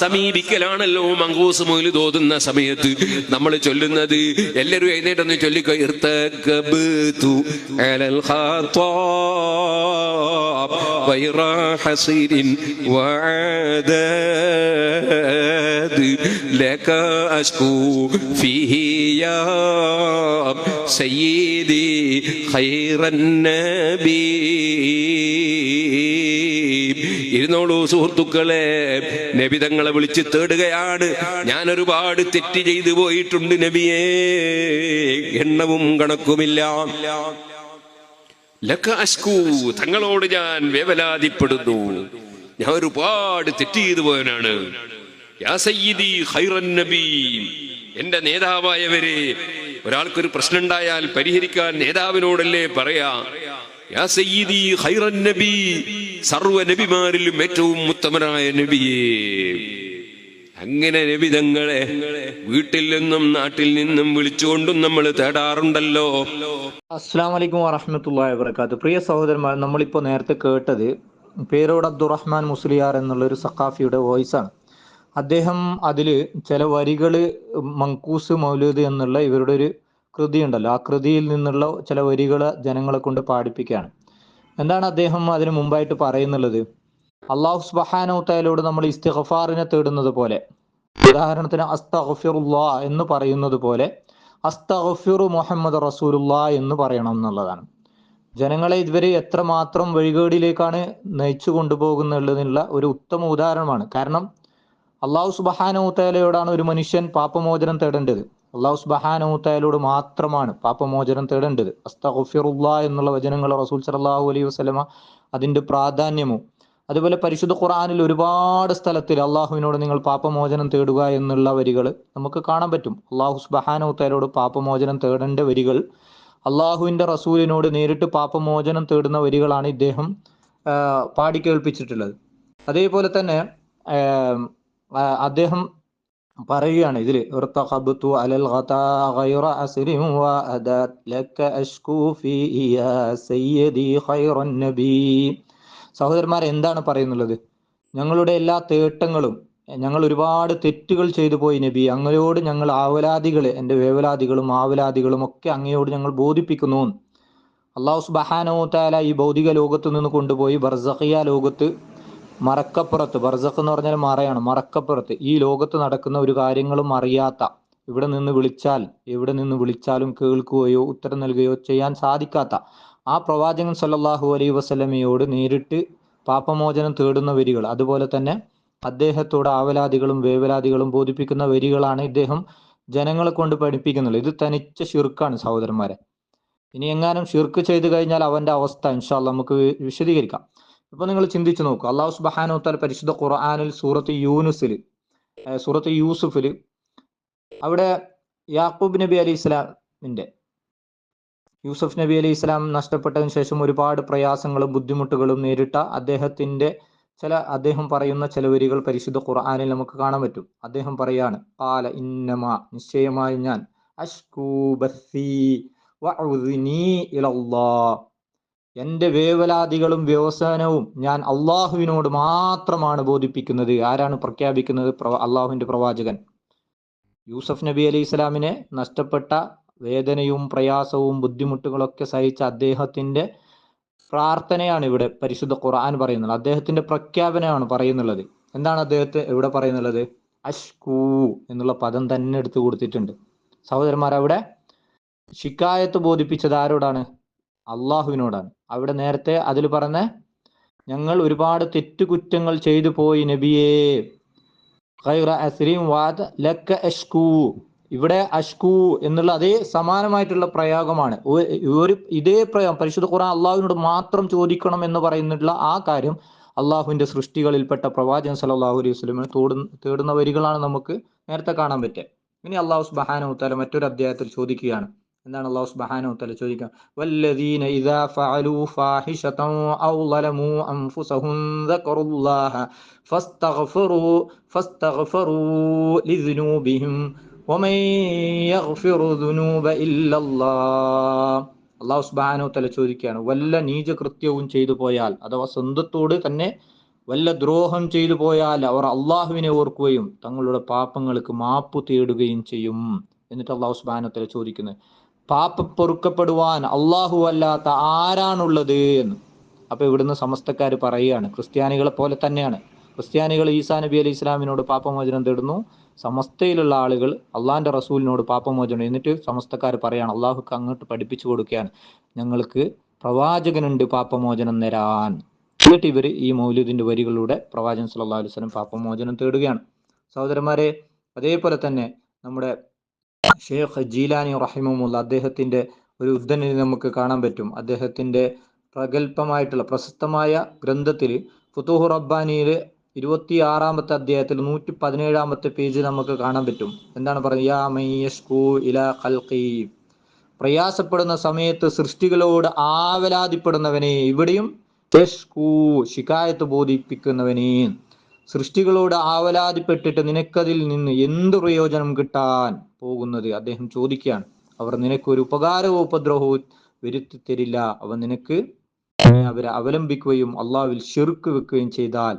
സമീപിക്കലാണല്ലോ മങ്കൂസ് മൊയില് തോന്നുന്ന സമയത്ത് നമ്മൾ ചൊല്ലുന്നത് എല്ലാവരും എഴുന്നേറ്റൊന്ന് ചൊല്ലിക്കോ ഇർത്തകബ്തു അലൽ ഖാത്താബ് غير حصير وعداد لك أشكو فيه يا سيدي خير النبي ഇരുന്നോളൂ സുഹൃത്തുക്കളെ നബിതങ്ങളെ വിളിച്ച് തേടുകയാണ്. ഞാൻ ഒരുപാട് തെറ്റ് ചെയ്തു പോയിട്ടുണ്ട് നബിയേ. എണ്ണവും കണക്കുമില്ല. തങ്ങളോട് ഞാൻ വേവലാതിപ്പെടുന്നു. ഞാൻ ഒരുപാട് തെറ്റ് ചെയ്തു പോയവനാണ്. എന്റെ നേതാവായവരെ ഒരാൾക്കൊരു പ്രശ്നം ഉണ്ടായാൽ പരിഹരിക്കാൻ നേതാവിനോടല്ലേ പറയാ? യാ സയ്യിദി സർവ നബിമാരിലും ഏറ്റവും ഉത്തമനായ നബിയേ. അങ്ങനെ നബിതങ്ങളെ വീട്ടിൽ നിന്നും നാട്ടിൽ നിന്നും വിളിച്ചുകൊണ്ടും നമ്മൾ തേടാറുണ്ടല്ലോ. അസ്സാം വലൈക്കും വറഹമത്തല്ലാ വാബർക്കാത്ത് പ്രിയ സഹോദരന്മാർ നമ്മളിപ്പോ നേരത്തെ കേട്ടത് പേരോട് അബ്ദുറഹ്മാൻ മുസ്ലിയാർ എന്നുള്ള ഒരു സഖാഫിയുടെ വോയിസാണ്. അദ്ദേഹം അതിൽ ചില വരികൾ മങ്കൂസ് മൗലൂദ് എന്നുള്ള ഇവരുടെ ഒരു കൃതി ഉണ്ടല്ലോ ആ കൃതിയിൽ നിന്നുള്ള ചില വരികൾ ജനങ്ങളെ കൊണ്ട് പാടിപ്പിക്കുകയാണ്. എന്താണ് അദ്ദേഹം അതിനു മുമ്പായിട്ട് പറയുന്നുള്ളത്? അള്ളാഹു സുബഹാനോത്തയിലോട് നമ്മൾ ഇസ്തിഹഫാറിനെ തേടുന്നത് പോലെ ഉദാഹരണത്തിന് അസ്തഹഫിറുല്ലാ എന്ന് പറയുന്നത് പോലെ അസ്തഗഫിറു മുഹമ്മദ് റസൂലുല്ലാ എന്ന് പറയണം എന്നുള്ളതാണ്. ജനങ്ങളെ ഇതുവരെ എത്രമാത്രം വഴികേടിലേക്കാണ് നയിച്ചു കൊണ്ടുപോകുന്നുള്ളതിനുള്ള ഒരു ഉത്തമ ഉദാഹരണമാണ്. കാരണം അള്ളാഹു സുബഹാനൂത്തലയോടാണ് ഒരു മനുഷ്യൻ പാപമോചനം തേടേണ്ടത്. അള്ളാഹു സുബഹാനൂത്തായാലോട് മാത്രമാണ് പാപമോചനം തേടേണ്ടത്. അസ്തഫിറുല്ല എന്നുള്ള വചനങ്ങൾ റസൂൽ സലാഹു അലൈഹി വസ്ലമ അതിന്റെ പ്രാധാന്യമോ? അതുപോലെ പരിശുദ്ധ ഖുറാനിൽ ഒരുപാട് സ്ഥലത്തിൽ അള്ളാഹുവിനോട് നിങ്ങൾ പാപമോചനം തേടുക എന്നുള്ള വരികൾ നമുക്ക് കാണാൻ പറ്റും. അള്ളാഹു സുബഹാനൂത്തായാലോട് പാപമോചനം തേടേണ്ട വരികൾ. അള്ളാഹുവിന്റെ റസൂലിനോട് നേരിട്ട് പാപമോചനം തേടുന്ന വരികളാണ് ഇദ്ദേഹം പാടി കേൾപ്പിച്ചിട്ടുള്ളത്. അതേപോലെ തന്നെ അദ്ദേഹം പറയുകയാണ്. നബി. സഹോദരന്മാർ എന്താണ് പറയുന്നുള്ളത്? ഞങ്ങളുടെ എല്ലാ തേട്ടങ്ങളും ഞങ്ങൾ ഒരുപാട് തെറ്റുകൾ ചെയ്തു പോയി നബി. അങ്ങയോട് ഞങ്ങൾ ആവലാദികൾ എന്റെ വേവലാദികളും ആവലാദികളും ഒക്കെ അങ്ങയോട് ഞങ്ങൾ ബോധിപ്പിക്കുന്നു. അള്ളാഹു സുബഹാനോ താല ഈ ഭൗതിക ലോകത്ത് നിന്ന് കൊണ്ടുപോയി ബർസഖിയ ലോകത്ത് മറക്കപ്പുറത്ത് ബർസഖ് എന്ന് പറഞ്ഞാൽ മറയാണ് മറക്കപ്പുറത്ത്. ഈ ലോകത്ത് നടക്കുന്ന ഒരു കാര്യങ്ങളും അറിയാത്ത ഇവിടെ നിന്ന് വിളിച്ചാൽ എവിടെ നിന്ന് വിളിച്ചാലും കേൾക്കുകയോ ഉത്തരം നൽകുകയോ ചെയ്യാൻ സാധിക്കാത്ത ആ പ്രവാചകൻ സല്ലല്ലാഹു അലൈഹി വസല്ലമയോട് നേരിട്ട് പാപമോചനം തേടുന്ന വരികൾ അതുപോലെ തന്നെ അദ്ദേഹത്തോട് ആവലാദികളും വേവലാദികളും ബോധിപ്പിക്കുന്ന വരികളാണ് ഇദ്ദേഹം ജനങ്ങളെ കൊണ്ട് പഠിപ്പിക്കുന്നത്. ഇത് തനിച്ച ഷിർക്കാണ് സഹോദരന്മാരെ. ഇനി എങ്ങാനും ഷിർക്ക് ചെയ്തു കഴിഞ്ഞാൽ അവന്റെ അവസ്ഥ ഇൻഷാല്ല നമുക്ക് വിശദീകരിക്കാം. ഇപ്പൊ നിങ്ങൾ ചിന്തിച്ചു നോക്കൂ. അള്ളാഹു സുബാനോ താൽ പരിശുദ്ധ ഖുർആാനിൽ സൂറത്ത് യൂനുസിൽ സൂറത്ത് യൂസുഫിൽ അവിടെ യാക്കൂബ് നബി അലി ഇസ്ലാമിന്റെ യൂസഫ് നബി അലി ഇസ്ലാം നഷ്ടപ്പെട്ടതിന് ശേഷം ഒരുപാട് പ്രയാസങ്ങളും ബുദ്ധിമുട്ടുകളും നേരിട്ട അദ്ദേഹത്തിന്റെ ചില അദ്ദേഹം പറയുന്ന ചില വരികൾ പരിശുദ്ധ ഖുർആാനിൽ നമുക്ക് കാണാൻ പറ്റും. അദ്ദേഹം പറയാണ് കാല ഇന്നമ നിശ്ചയമായി ഞാൻ അഷ്കൂ എന്റെ വേവലാദികളും വ്യവസാനവും ഞാൻ അള്ളാഹുവിനോട് മാത്രമാണ് ബോധിപ്പിക്കുന്നത്. ആരാണ് പ്രഖ്യാപിക്കുന്നത്? അള്ളാഹുവിന്റെ പ്രവാചകൻ. യൂസഫ് നബി അലി ഇസ്ലാമിനെ നഷ്ടപ്പെട്ട വേദനയും പ്രയാസവും ബുദ്ധിമുട്ടുകളൊക്കെ സഹിച്ച അദ്ദേഹത്തിന്റെ പ്രാർത്ഥനയാണ് ഇവിടെ പരിശുദ്ധ ഖുർആൻ പറയുന്നത്. അദ്ദേഹത്തിന്റെ പ്രഖ്യാപനമാണ് പറയുന്നുള്ളത്. എന്താണ് അദ്ദേഹത്തെ ഇവിടെ പറയുന്നുള്ളത്? അഷ്കൂ എന്നുള്ള പദം തന്നെ എടുത്തു കൊടുത്തിട്ടുണ്ട്. സഹോദരന്മാർ അവിടെ ശിക്കായത്ത് ബോധിപ്പിച്ചത് ആരോടാണ്? അള്ളാഹുവിനോടാണ്. അവിടെ നേരത്തെ അതിൽ പറഞ്ഞ ഞങ്ങൾ ഒരുപാട് തെറ്റുകുറ്റങ്ങൾ ചെയ്തു പോയി നബിയേ. വാദ് ലക്ക അഷ്കൂ. ഇവിടെ അഷ്കൂ എന്നുള്ള അതേ സമാനമായിട്ടുള്ള പ്രയോഗമാണ്. ഒരു ഇതേ പ്രയോഗം പരിശുദ്ധ ഖുർആൻ അള്ളാഹുവിനോട് മാത്രം ചോദിക്കണം എന്ന് പറയുന്നിട്ടുള്ള ആ കാര്യം അള്ളാഹുവിന്റെ സൃഷ്ടികളിൽപ്പെട്ട പ്രവാചകൻ സല്ലല്ലാഹു അലൈഹി വസ്ലമിന് തോടുന്ന തേടുന്ന വരികളാണ് നമുക്ക് നേരത്തെ കാണാൻ പറ്റുക. ഇനി അള്ളാഹു സുബാന മറ്റൊരു അധ്യായത്തിൽ ചോദിക്കുകയാണ്. എന്താണ് അള്ളാഹു സുബ്ഹാനഹു വതആല ചോദിക്കുക. വല്ലദീന ഇദാ ഫഅലു ഫാഹിഷതൻ ഔ ലമു അൻഫുസഹും ദക്കറുല്ലാഹ ഫസ്തഗ്ഫിറു ഫസ്തഗ്ഫിറു ലിദ്നൂബിഹിം വമൻ യഗ്ഫിറു ദുനൂബ ഇല്ലല്ലാഹ് അള്ളാഹു സുബ്ഹാനഹു വതആല ചോദിക്കുകയാണ് വല്ല നീച കൃത്യവും ചെയ്തു പോയാൽ അഥവാ സ്വന്തത്തോട് തന്നെ വല്ല ദ്രോഹം ചെയ്തു പോയാൽ അവർ അള്ളാഹുവിനെ ഓർക്കുകയും തങ്ങളുടെ പാപങ്ങൾക്ക് മാപ്പ് തേടുകയും ചെയ്യും. എന്നിട്ട് അള്ളാഹു സുബാനത്തിൽ ചോദിക്കുന്നു പാപ പൊറുക്കപ്പെടുവാൻ അള്ളാഹു അല്ലാത്ത ആരാണുള്ളത് എന്ന്. അപ്പൊ ഇവിടുന്ന് സമസ്തക്കാർ പറയുകയാണ്. ക്രിസ്ത്യാനികളെ പോലെ തന്നെയാണ്. ക്രിസ്ത്യാനികൾ ഈസാ നബി അലി ഇസ്ലാമിനോട് പാപമോചനം തേടുന്നു. സമസ്തയിലുള്ള ആളുകൾ അള്ളാഹിന്റെ റസൂലിനോട് പാപമോചനം എന്നിട്ട് സമസ്തക്കാർ പറയാണ് അള്ളാഹുക്ക് അങ്ങോട്ട് പഠിപ്പിച്ചു കൊടുക്കുകയാണ്. ഞങ്ങൾക്ക് പ്രവാചകനുണ്ട് പാപമോചനം തരാൻ. എന്നിട്ട് ഇവർ ഈ മൗലിദിന്റെ വരികളിലൂടെ പ്രവാചകൻ സല്ലല്ലാഹു അലൈഹി വസല്ലം പാപമോചനം തേടുകയാണ്. സഹോദരന്മാരെ അതേപോലെ തന്നെ നമ്മുടെ ഷേഖ് ജീലാനി റഹിമുല്ല അദ്ദേഹത്തിന്റെ ഒരു ഉദ്ധരണി നമുക്ക് കാണാൻ പറ്റും. അദ്ദേഹത്തിന്റെ പ്രഗത്ഭമായിട്ടുള്ള പ്രശസ്തമായ ഗ്രന്ഥത്തിൽ ഫുതൂഹു റബ്ബാനിയിൽ ഇരുപത്തി ആറാമത്തെ അധ്യായത്തിൽ നൂറ്റി പതിനേഴാമത്തെ പേജ് നമുക്ക് കാണാൻ പറ്റും. എന്താണ് പറയുന്നത്? പ്രയാസപ്പെടുന്ന സമയത്ത് സൃഷ്ടികളോട് ആവലാതിപ്പെടുന്നവനെ ഇവിടെയും ശിക്കായത്ത് ബോധിപ്പിക്കുന്നവനെ. സൃഷ്ടികളോട് ആവലാതിപ്പെട്ടിട്ട് നിനക്കതിൽ നിന്ന് എന്ത് പ്രയോജനം കിട്ടാൻ പോകുന്നത്? അദ്ദേഹം ചോദിക്കുകയാണ്. അവർ നിനക്ക് ഒരു ഉപകാരവും ഉപദ്രവവും വരുത്തി തരില്ല അവ നിനക്ക് അവരെ അവലംബിക്കുകയും അള്ളാവിൽ ചെറുക്ക് വെക്കുകയും ചെയ്താൽ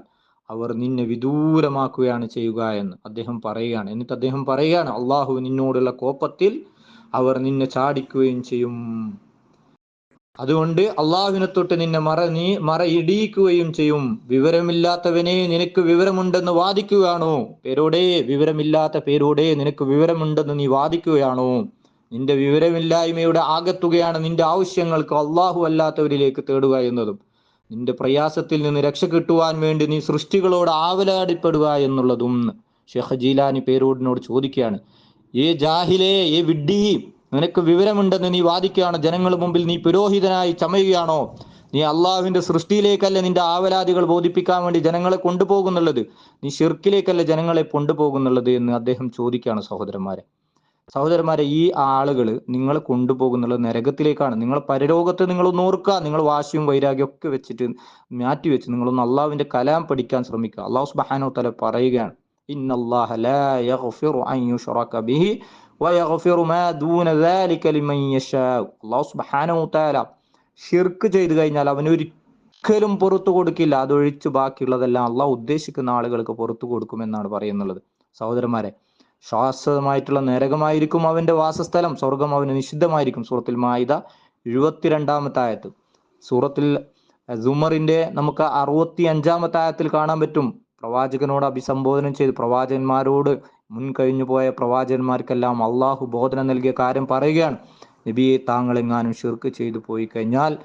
അവർ നിന്നെ വിദൂരമാക്കുകയാണ് ചെയ്യുക എന്ന് അദ്ദേഹം പറയുകയാണ്. എന്നിട്ട് അദ്ദേഹം പറയുകയാണ് അള്ളാഹു നിന്നോടുള്ള കോപ്പത്തിൽ അവർ നിന്നെ ചാടിക്കുകയും ചെയ്യും. അതുകൊണ്ട് അള്ളാഹുവിനെ തൊട്ട് നിന്നെ മറ നീ മറ ഇടിയിക്കുകയും ചെയ്യും. വിവരമില്ലാത്തവനെ നിനക്ക് വിവരമുണ്ടെന്ന് വാദിക്കുകയാണോ? പേരോടെ വിവരമില്ലാത്ത പേരോടെ നിനക്ക് വിവരമുണ്ടെന്ന് നീ വാദിക്കുകയാണോ? നിന്റെ വിവരമില്ലായ്മയുടെ ആകത്തുകയാണ് നിന്റെ ആവശ്യങ്ങൾക്ക് അള്ളാഹു അല്ലാത്തവരിലേക്ക് തേടുക എന്നതും. നിന്റെ പ്രയാസത്തിൽ നിന്ന് രക്ഷ കിട്ടുവാൻ വേണ്ടി നീ സൃഷ്ടികളോട് ആവലാടിപ്പെടുക എന്നുള്ളതും ഷെഹ് ജീലാനി പേരോടിനോട് ചോദിക്കുകയാണ്. ഏ ജാഹിലേ ഏ വിഡ്ഡി നിനക്ക് വിവരമുണ്ടെന്ന് നീ വാദിക്കുകയാണ്. ജനങ്ങൾ മുമ്പിൽ നീ പുരോഹിതനായി ചമയുകയാണോ? നീ അള്ളാഹുവിന്റെ സൃഷ്ടിയിലേക്കല്ല നിന്റെ ആവലാദികൾ ബോധിപ്പിക്കാൻ വേണ്ടി ജനങ്ങളെ കൊണ്ടുപോകുന്നുള്ളത്? നീ ഷിർക്കിലേക്കല്ല ജനങ്ങളെ കൊണ്ടുപോകുന്നുള്ളത് എന്ന് അദ്ദേഹം ചോദിക്കുകയാണ് സഹോദരന്മാരെ. സഹോദരന്മാരെ ഈ ആളുകൾ നിങ്ങളെ കൊണ്ടുപോകുന്നുള്ളത് നരകത്തിലേക്കാണ്. നിങ്ങൾ പരലോകത്ത് നിങ്ങൾ ഓർക്കുക. നിങ്ങൾ വാശിയും വൈരാഗ്യം ഒക്കെ വെച്ചിട്ട് മാറ്റി വെച്ച് നിങ്ങളൊന്ന് അള്ളാഹുവിന്റെ കലാം പഠിക്കാൻ ശ്രമിക്കുക. അള്ളാഹു സുബാനോ തല പറയുകയാണ് ഇന്നല്ലാഹ അള്ളാഹു തആല ഷിർക്ക് ചെയ്തു കഴിഞ്ഞാൽ അവൻ ഒരിക്കലും പുറത്തു കൊടുക്കില്ല. അതൊഴിച്ച് ബാക്കിയുള്ളതെല്ലാം അള്ളാഹു ഉദ്ദേശിക്കുന്ന ആളുകൾക്ക് പുറത്തു കൊടുക്കുമെന്നാണ് പറയുന്നുള്ളത്. സഹോദരന്മാരെ ശാശ്വതമായിട്ടുള്ള നരകമായിരിക്കും അവന്റെ വാസസ്ഥലം. സ്വർഗം അവന് നിഷിദ്ധമായിരിക്കും. സൂറത്തിൽ മായിത എഴുപത്തിരണ്ടാമത്തെ ആയത്ത്. സൂറത്തിൽ സുമറിന്റെ നമുക്ക് അറുപത്തി അഞ്ചാമത്തെ ആയത്തിൽ കാണാൻ പറ്റും. പ്രവാചകനോട് അഭിസംബോധന ചെയ്ത് പ്രവാചകന്മാരോട് മുൻ കഴിഞ്ഞു പോയ പ്രവാചകന്മാർക്കെല്ലാം അള്ളാഹു ബോധനം നൽകിയ കാര്യം പറയുകയാണ്. നബിയെ താങ്കൾ എങ്ങാനും ഷിർക്ക് ചെയ്തു പോയി കഴിഞ്ഞാൽ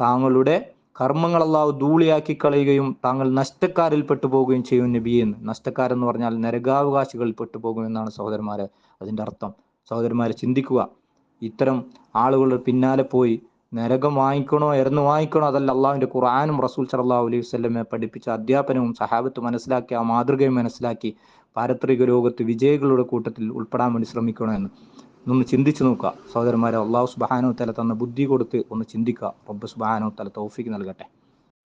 താങ്കളുടെ കർമ്മങ്ങൾ അള്ളാഹു ധൂളിയാക്കി കളയുകയും താങ്കൾ നഷ്ടക്കാരിൽ പെട്ടുപോകുകയും ചെയ്യും നബിയെന്ന് നഷ്ടക്കാരെന്ന് പറഞ്ഞാൽ നരകാവകാശികളിൽ പെട്ടുപോകുമെന്നാണ് സഹോദരന്മാരെ അതിന്റെ അർത്ഥം. സഹോദരന്മാരെ ചിന്തിക്കുക. ഇത്തരം ആളുകളുടെ പിന്നാലെ പോയി നരകം വാങ്ങിക്കണോ എറന്ന് വാങ്ങിക്കണോ അതല്ല അള്ളാഹുവിന്റെ ഖുർആാനും റസൂൽ സലാഹു അലൈഹി വസ്ലമെ പഠിപ്പിച്ച അധ്യാപനവും സഹാബത്ത് മനസ്സിലാക്കി ആ മാതൃകയും മനസ്സിലാക്കി പാരത്രിക ലോകത്ത് വിജയികളുടെ കൂട്ടത്തിൽ ഉൾപ്പെടാൻ വേണ്ടി ശ്രമിക്കണോ എന്ന്. ഒന്ന് ചിന്തിച്ചു നോക്കുക. സഹോദരന്മാരെ അള്ളാഹു സുബാനോ തല തന്ന ബുദ്ധി കൊടുത്ത് ഒന്ന് ചിന്തിക്കുക. റബ്ബ് സുബാനോ തല തൗഫീഖ് നൽകട്ടെ.